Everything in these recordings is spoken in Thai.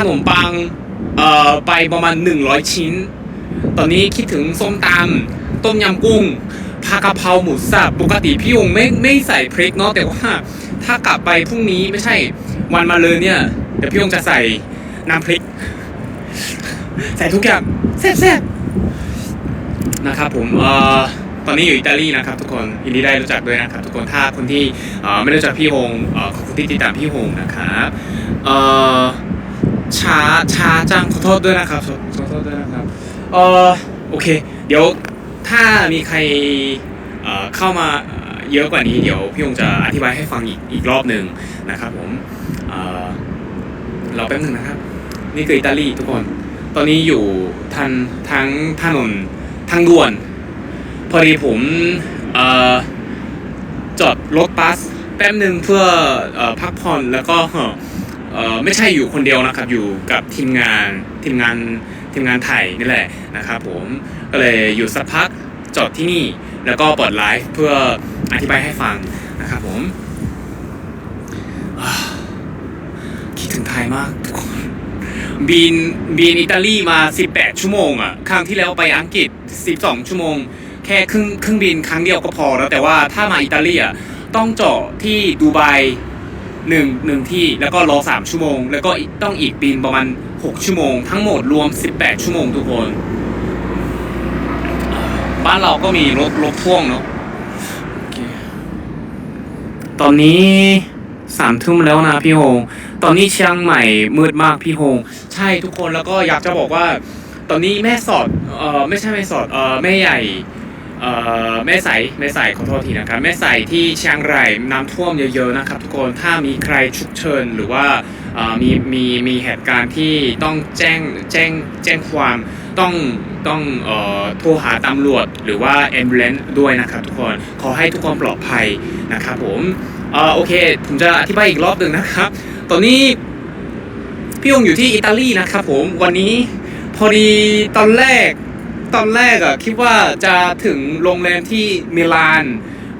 ขนมปังเอ่อไปประมาณ 100 ชิ้น ตอนนี้คิดถึงส้มตำต้มยำกุ้งผักกะเพราหมูสับปกติพี่ยงไม่ไม่ใส่พริกเนาะแต่ว่าถ้ากลับไปพรุ่งนี้ไม่ใช่วันมาเลยเนี่ยเดี๋ยวพี่ยงจะใส่น้ำพริก ใส่ทุกอย่างแซ่บๆนะครับผมเอ่อตอนนี้อยู่อิตาลีนะครับทุกคนยินดีได้รู้จักด้วยนะครับทุกคนถ้าคนที่ไม่รู้จักพี่ฮงขอบคุณที่ติดตามพี่ฮงนะครับเอ่อ ช้าช้าจังขอโทษด้วยนะครับขอโทษด้วยนะครับเออโอเค เดี๋ยวถ้ามีใครเอ่อเข้ามาเยอะกว่านี้เดี๋ยวพี่ฮงจะอธิบายให้ฟังอีกอีกรอบหนึ่งนะครับผมเอ่อรอแป๊บหนึงนะครับ นี่คืออิตาลีทุกคน ตอนนี้อยู่ทันทั้งถนนทางด่วน พอดีผมเอ่อจอดรถบัสแป๊บหนึ่งเพื่ออพักผ่อนแล้วก็ เอ่อไม่ใช่อยู่คนเดียวนะครับอยู่กับทีมงานทีมงานทีมงานไทยนี่แหละนะครับผมก็เลยอยู่สักพักจอดที่นี่ แล้วก็เปิดไลฟ์เพื่ออธิบายให้ฟังนะครับผมคิดถึงไทยมากทุกคนบินบินอิตาลีมา 18 ชั่วโมงอะครั้งที่แล้วไปอังกฤษ 12 ชั่วโมง แค่ครึ่งครึ่งบินครั้งเดียวก็พอแล้วแต่ว่าถ้ามาอิตาลีอะต้องเจาะที่ดูไบ หนึ่งหนึ่งที่แล้วก็รอ3ชั่วโมง แล้วก็ต้องอีกบินประมาณ6ชั่วโมง ทั้งหมดรวม18ชั่วโมงทุกคน บ้านเราก็มีรถรถพ่วงเนาะตอนนี้สามทุ่มแล้วนะพี่โฮง ตอนนี้เชียงใหม่มืดมากพี่โฮง ใช่ทุกคนแล้วก็อยากจะบอกว่า ตอนนี้แม่สอดเออไม่ใช่แม่สอดเออแม่ใหญ่ แม่ใสแม่ใสขอโทษทีนะครับแม่ใสที่เชียงรายน้ำท่วมเยอะๆนะครับทุกคนถ้ามีใครฉุกเฉินหรือว่ามีมีมีเหตุการณ์ที่ต้องแจ้งแจ้งแจ้งความต้องต้องโทรหาตำรวจหรือว่าแอมบูเลนด้วยนะครับทุกคนขอให้ทุกคนปลอดภัยนะครับผมออโอเคผมจะอธิบายอีกรอบหนึ่งนะครับ ตอนนี้พี่ยงอยู่ที่อิตาลีนะครับผมวันนี้พอดีตอนแรก ตอนแรกอะคิดว่าจะถึงโรงแรมที่มิลาน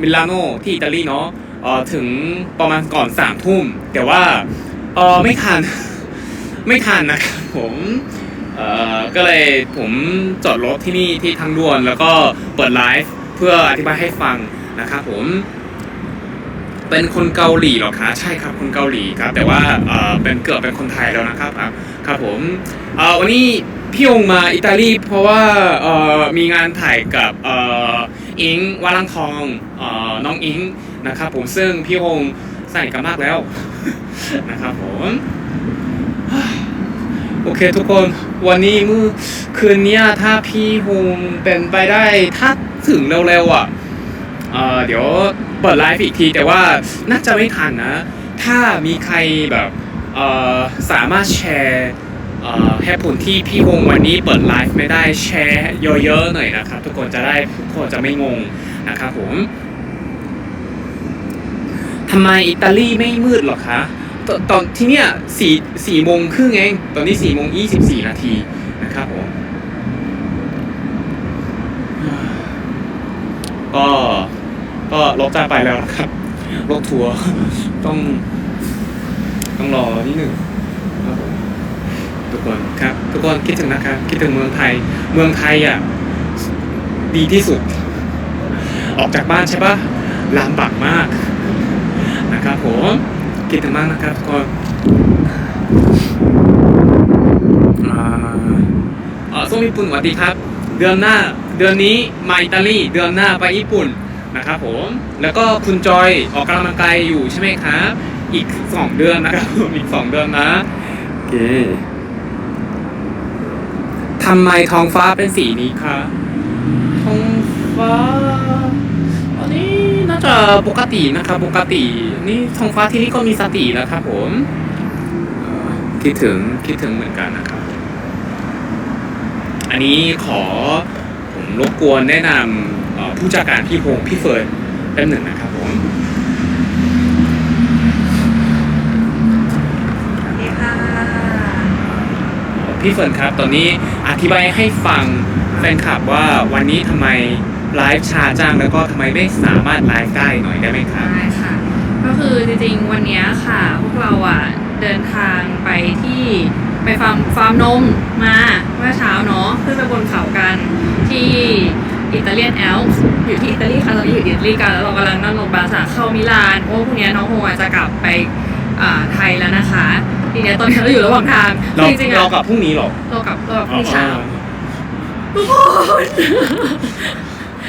มิลานโนที่อิตาลีเนาะเอ่อถึงประมาณก่อนสามทุ่ม แต่ว่าเออไม่ทัน ไม่ทันนะครับผมเอ่อก็เลยผมจอดรถที่นี่ที่ทางด่วน แล้วก็เปิดไลฟ์เพื่ออธิบายให้ฟังนะครับผม เป็นคนเกาหลีหรอคะใช่ครับคนเกาหลีครับ แต่ว่าเออเป็นเกือบเป็นคนไทยแล้วนะครับ ครับผมเออวันนี้ พี่ยงมาอิตาลีเพราะว่าเออมีงานถ่ายกับเอออิงวาลังทองเออน้องอิงนะครับผมซึ่งพี่ยงสนิทกันมากแล้วนะครับผมโอเคทุกคนวันนี้เมื่อคืนเนี้ยถ้าพี่ฮงเป็นไปได้ถ้าถึงเร็วๆอะเอ่อเดี๋ยวเปิดไลฟ์อีกทีแต่ว่าน่าจะไม่ทันนะ ถ้ามีใครแบบเอ่อสามารถแชร์ เอ่ผลที่พี่วงวันนี้เปิดไลฟ์ไม่ได้แชร์เยอะๆหน่อยนะครับ ทุกคนจะได้ทุกคนจะไม่งงนะครับผมทำไมอิตาลีไม่มืดหรอคะตตอนที่เนี้ยสี่สี่โมงครึ่งเอง ตอนนี้สี่โมงยี่สิบสี่นาทีนะครับผมก็ก็รถจะไปแล้วนะครับรถทัวร์ต้อง ต้องรอนิดหนึ่ง กคนครับ ทุกคนคิดถึงนะครับ คิดถึงเมืองไทย เมืองไทยอะดีที่สุด ออกจากบ้านใช่ปะลำบากมากนะครับผมคิดถึงมากนะครับทุกคนอ่าเออส้มญี่ปุ่นสวัสดีครับ เดือนหน้า เดือนนี้มาอิตาลี เดือนหน้าไปญี่ปุ่นนะครับผม แล้วก็คุณจอยออกกำลังกายอยู่ใช่ไหมครับ อีกสองเดือนนะครับ อีกสองเดือนนะ โอเค ทำไมท้องฟ้าเป็นสีนี้ครับท้องฟ้า อันนี้น่าจะปกตินะครับปกติ นี่ท้องฟ้าที่นี่ก็มีสติแล้วครับผมเอ่อคิดถึงคิดถึงเหมือนกันนะครับ อันนี้ขอผมรบกวนแนะนำเอ่อผู้จัดการพี่พงษ์พี่เฟิร์นแป๊บหนึ่งนะครับผม สวัสดีค่ะ เอ่อ พี่เฟิร์นครับ ตอนนี้อธิบายให้ฟังแฟนคลับว่าวันนี้ทำไมไลฟ์ช้าจังแล้วก็ทำไมไม่สามารถไลฟ์ได้หน่อยได้ไหมครับ ได้ค่ะ ก็คือจริงๆวันเนี้ยค่ะ พวกเราอะเดินทางไปที่ไปฟาร์มฟาร์มนมมาเมื่อเช้าเนาะขึ้นไปบนเขากันที่อิตาเลียนแอลป์อยู่ที่อิตาลีค่ะตอนนี้อยู่อิตาลีกันแล้วเรากำลังนั่งรถบัสเข้ามิลานเพราะว่าพรุ่งนี้น้องโฮจะกลับไปอ่าไทยแล้วนะคะ ทีเนี้ยตอนนี้เราอยู่ระหว่างทางเราจริงๆอะเรากลับพรุ่งนี้เหรอเรากลับเรากลับพรุ่งนี้เช้าอ๋อทุกคน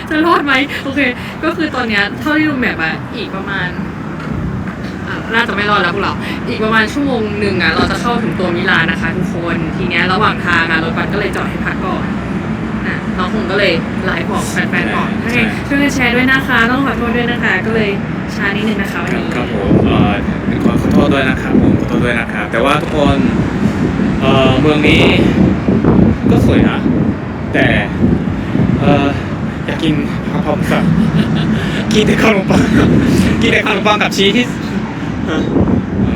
จะรอดไหมโอเค ก็คือตอนเนี้ยเท่าที่ดูแมปอะอีกประมาณอะน่าจะไม่รอดแล้วพวกเรา อีกประมาณชั่วโมงหนึ่งอะเราจะเข้าถึงตัวมิลานนะคะทุกคนทีเนี้ยระหว่างทางอะรถบัสก็เลยจอดให้พักก่อนอะน้องคงก็เลยไลฟ์บอกแฟนๆก่อนให้ช่วยกันแชร์ด้วยนะคะ ต้องขอโทษด้วยนะคะ ก็เลย ช้านิดนึงนะคะวันนี้ครับผมเอ่อขอขอโทษด้วยนะครับผมขอโทษด้วยนะครับแต่ว่าทุกคนเอ่อเมืองนี้ก็สวยนะ แต่เอ่ออยากกินข้าวพอมสับกินแต่ขนมปังกินแต่ขนมปังกับชีสเอ่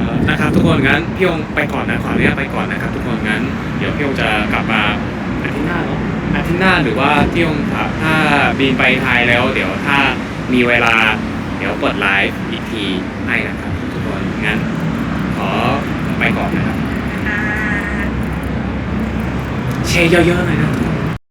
อนะครับทุกคนงั้นพี่องไปก่อนนะขออนุญาตไปก่อนนะครับ ทุกคนงั้น เดี๋ยวพี่องจะกลับมาอาทิตย์หน้าเนาะอาทิตย์หน้าหรือว่าพี่องถ้าบินไปไทยแล้ว เดี๋ยวถ้ามีเวลา เดี๋ยวเปิดไลฟ์อีกทีให้นะครับ ทุกคน งั้น ขอไปก่อนนะครับ แชร์เยอะๆหน่อยนะ